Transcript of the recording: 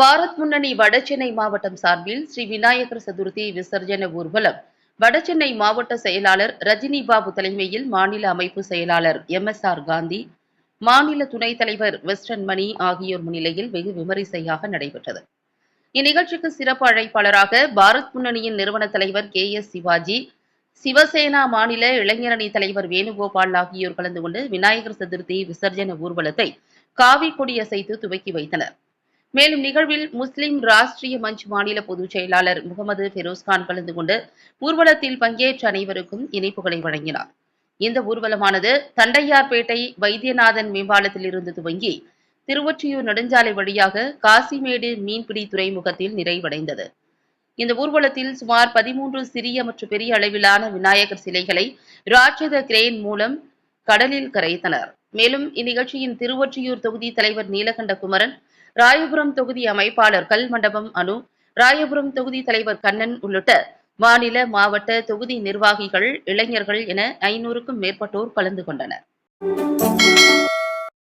பாரத் முன்னணி வடசென்னை மாவட்டம் சார்பில் ஸ்ரீ விநாயகர் சதுர்த்தி விசர்ஜன ஊர்வலம் வடசென்னை மாவட்ட செயலாளர் ரஜினி பாபு தலைமையில் மாநில அமைப்பு செயலாளர் எம் எஸ் ஆர் காந்தி மாநில துணைத் தலைவர் வெஸ்டர்ன் மணி ஆகியோர் முன்னிலையில் வெகு விமரிசையாக நடைபெற்றது. இந்நிகழ்ச்சிக்கு சிறப்பு அழைப்பாளராக பாரத் முன்னணியின் நிறுவன தலைவர் கே எஸ் சிவாஜி சிவசேனா மாநில இளைஞரணி தலைவர் வேணுகோபால் ஆகியோர் கலந்து கொண்டு விநாயகர் சதுர்த்தி விசர்ஜன ஊர்வலத்தை காவி கொடியசைத்து துவக்கி வைத்தனர். மேலும் நிகழ்வில் முஸ்லிம் ராஷ்டிரிய மஞ்ச் மாநில பொதுச் செயலாளர் முகமது ஃபெரோஸ்கான் கலந்து கொண்டு ஊர்வலத்தில் பங்கேற்ற அனைவருக்கும் இணைப்புகளை வழங்கினார். இந்த ஊர்வலமானது தண்டையார்பேட்டை வைத்தியநாதன் மேம்பாலத்தில் இருந்து துவங்கி திருவொற்றியூர் நெடுஞ்சாலை வழியாக காசிமேடு மீன்பிடி துறைமுகத்தில் நிறைவடைந்தது. இந்த ஊர்வலத்தில் சுமார் பதிமூன்று சிறிய மற்றும் பெரிய அளவிலான விநாயகர் சிலைகளை ராட்சத கிரேன் மூலம் கடலில் கரைத்தனர். மேலும் இந்நிகழ்ச்சியின் திருவொற்றியூர் தொகுதி தலைவர் நீலகண்ட குமரன் ராயபுரம் தொகுதி அமைப்பாளர் கல்மண்டபம் அனு ராயபுரம் தொகுதி தலைவர் கண்ணன் உள்ளிட்ட மாநில மாவட்ட தொகுதி நிர்வாகிகள் இளைஞர்கள் என ஐநூறுக்கும் மேற்பட்டோர் கலந்து கொண்டனர்.